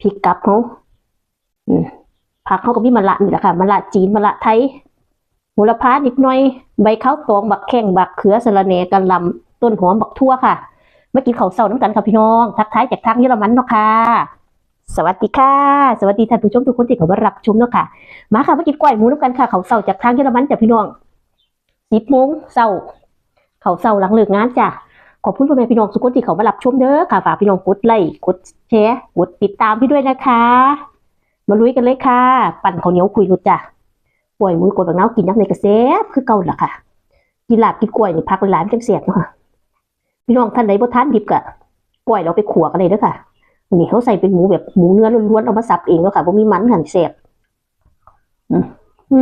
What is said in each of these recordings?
พริกกับเขาผักเขาก็มีมะละนี่แหละค่ะมะละจีนมะละไทยโหระพานิดหน่อย ใบข้าวตองบักแข้งบักเขือสะระแหน่กะหล่ำต้นหอมบักทั่วค่ะมากินข้าวเช้าน้ำกันค่ะพี่น้อง ทักทายจากทางเยอรมันเนาะค่ะ สวัสดีค่ะ สวัสดีท่านผู้ชมทุกคนที่เข้ามารับชมเนาะค่ะ มาค่ะมากินกล้วยหมูน้ำกันค่ะเขาวเช้าจากทางเยอรมันจ้ะพี่น้องสิบโมงเช้าเขาวเช้าหลังเลิกงานจ้ะ ขอบคุณพ่อแม่พี่น้องทุกคนที่เขามารับชมเด้อค่ะฝากพี่น้องกดไลค์กดแชร์กดติดตามพี่ด้วยนะคะ มาลุยกันเลยค่ะ ปั่นข้าวเหนียวคุยรุดจ้ะกล้วยหมูกดบางเนากินนักในกระแสบคือเก่าล่ะค่ะ กินลาบกินกล้วยนี่พักหลายๆจังเสียบเนาะพี่น้องท่านใดบ่ทานดิบกะกล้วยเราไปขัวกันเลยเด้อค่ะนนี่เขาใส่เป็นหมูแบบหมูเนื้อล้วนๆเอามาสับเองแล้วค่ะบ่มีมันหั่นเสียบอืมอื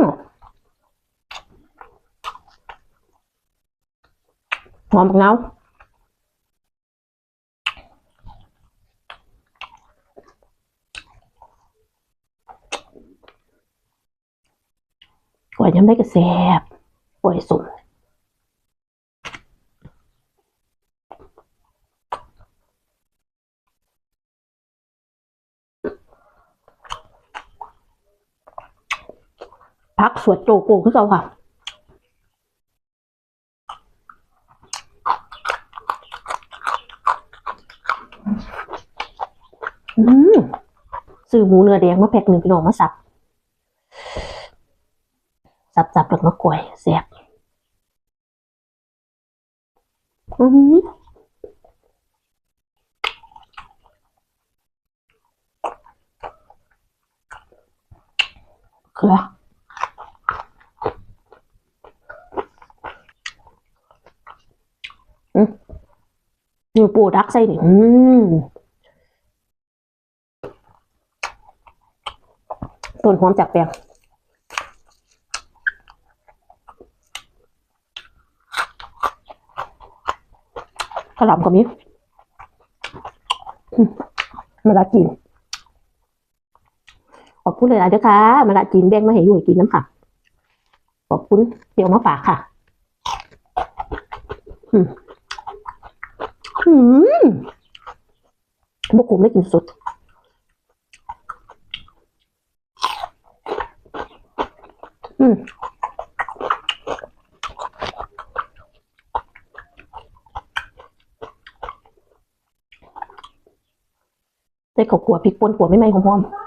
ม หอมบักเนากล้วยยังได้กระแสบกล้วยสุ่มพักสวดโจโกคือเก่าค่ะ อืม ซื้อหมูเนื้อแดงมาแพ็คหนึ่งพี่น้องมาสับ สับสับแล้วมากล้วยแซ่บอืมเกลืออืมนี่ปูดักใส่นี่อืม ต้นหอมจากแปลงกระหล่ำก็มีอืมมะระจีนขอบคุณเลยนะเด้อค่ะมะระจีนแบ่งมาให้ยู่ให้กินน้ำค่ะ ขอบคุณเดี๋ยวมาฝากค่ะอืมอืมบุกคุมได้กินสุด อืมใส่ข้าวขัวพริกป่นขัวไม่ไหม้หอมๆ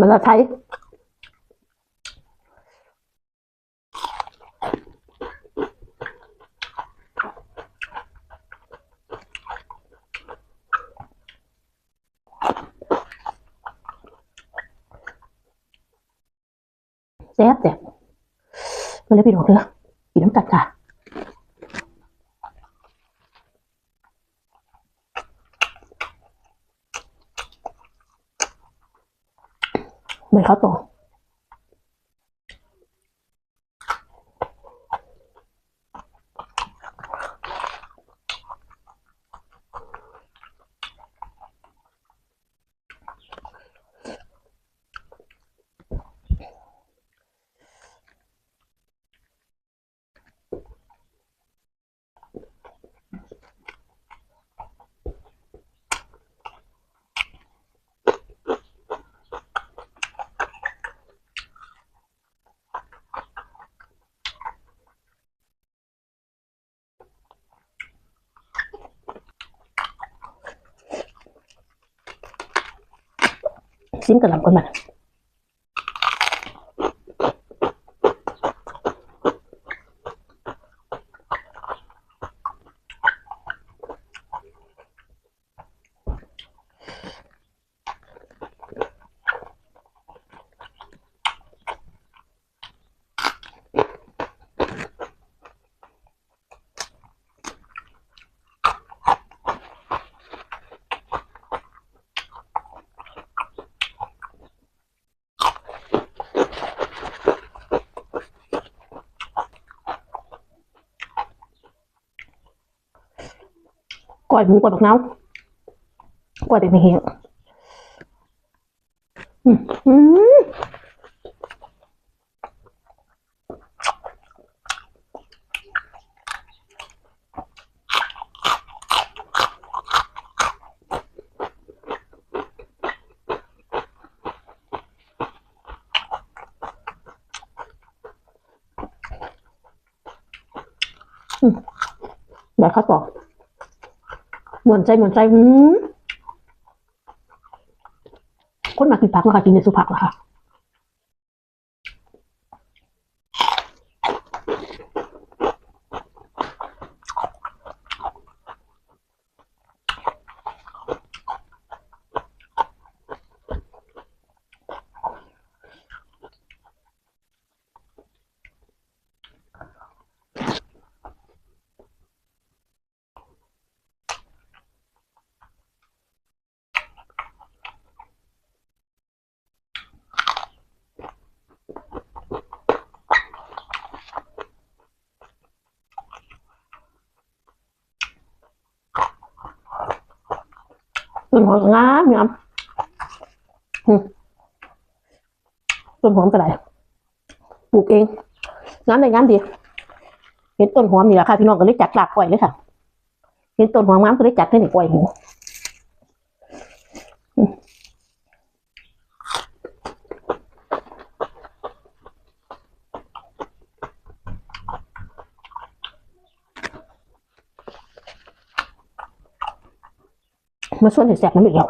มะระไทยแซ่บแซ่บมาเลยพี่น้องเถอะกินน้ำกัดค่ะ เหมื อนข้าว กอนมันก้อยหมูกอยบักน้ากอยเป็นไม่แห้งอืมอืมเขาต่อ หมวนใจหมวนใจอืมคนมากินผักแล้วค่ะกินในสุผักแล้วค่ะ ต้นหอมงามงามต้นหอมก็ได้ปลูกเองงามได้งามดี เห็นต้นหอมนี่แหละค่ะพี่น้องก็เลยจัดหลากก่อยเลยค่ะ เห็นต้นหอมงามก็เลยจัดให้หนึ่งก่อยหู มาส่วนเห็ดแสบน้ำอีกแล้ว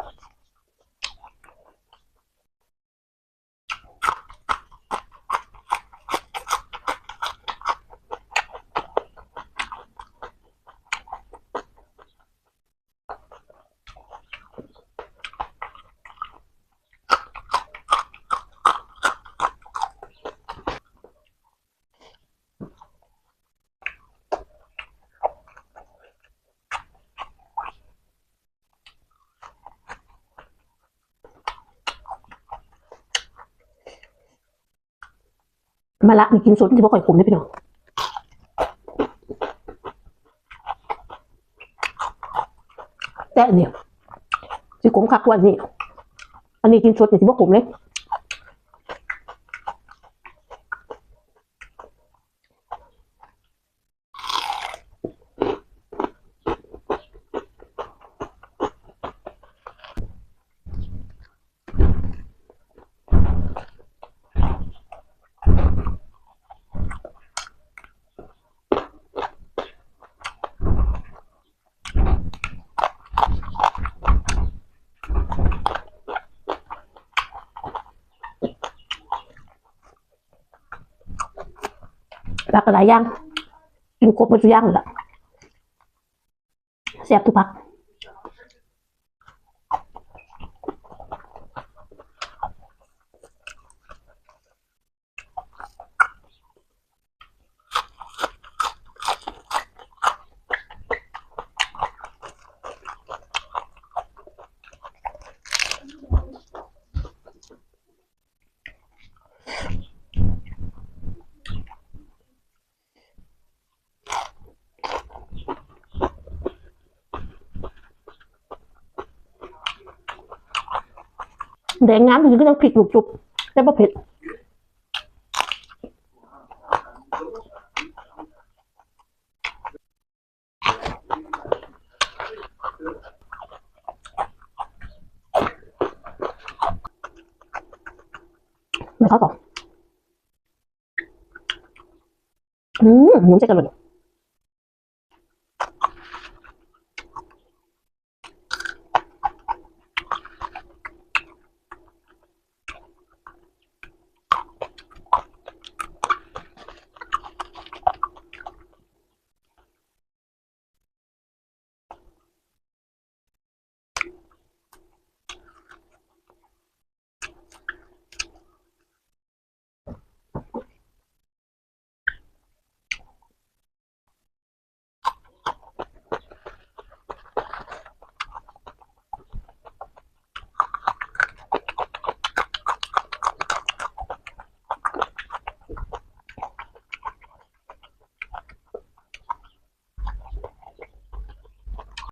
มาละมีกินสุดที่บ่ค่อยขมได้พี่น้องแต่อันเนี่ยสิขมคักกว่าอันนี้ อันนี้กินสดเนี่ยสิบ่ขมเลย ผักก็หลายย่างกินครบหมดทุกอย่างเลยล่ะแซ่บทุกพัก แดงงามจริงก็ยังพริกลูกจุบแต่บ่เผ็ดไม่เข้าต่ออืมหนุ่มใจกันเลย